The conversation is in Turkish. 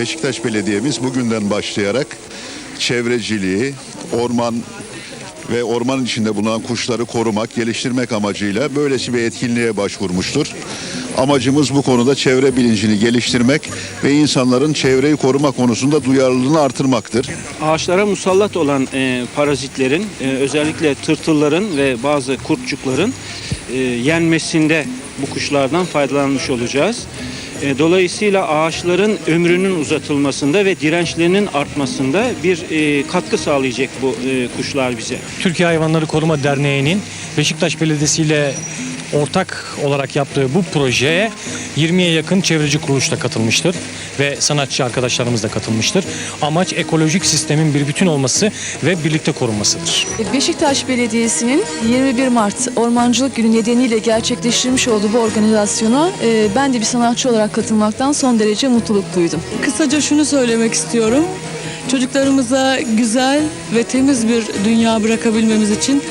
Beşiktaş Belediye'miz bugünden başlayarak çevreciliği, orman ve ormanın içinde bulunan kuşları korumak, geliştirmek amacıyla böylesi bir etkinliğe başvurmuştur. Amacımız bu konuda çevre bilincini geliştirmek ve insanların çevreyi koruma konusunda duyarlılığını artırmaktır. Ağaçlara musallat olan e, parazitlerin e, özellikle tırtılların ve bazı kurtçukların e, yenmesinde bu kuşlardan faydalanmış olacağız. E, dolayısıyla ağaçların ömrünün uzatılmasında ve dirençlerinin artmasında bir e, katkı sağlayacak bu e, kuşlar bize. Türkiye Hayvanları Koruma Derneği'nin Beşiktaş Belediyesi ile ortak olarak yaptığı bu projeye 20'ye yakın çevreci kuruluş da katılmıştır ve sanatçı arkadaşlarımız da katılmıştır. Amaç ekolojik sistemin bir bütün olması ve birlikte korunmasıdır. Beşiktaş Belediyesi'nin 21 Mart Ormancılık Günü nedeniyle gerçekleştirmiş olduğu bu organizasyona e, ben de bir sanatçı olarak katılmaktan son derece mutluluk duydum. Kısaca şunu söylemek istiyorum. Çocuklarımıza güzel ve temiz bir dünya bırakabilmemiz için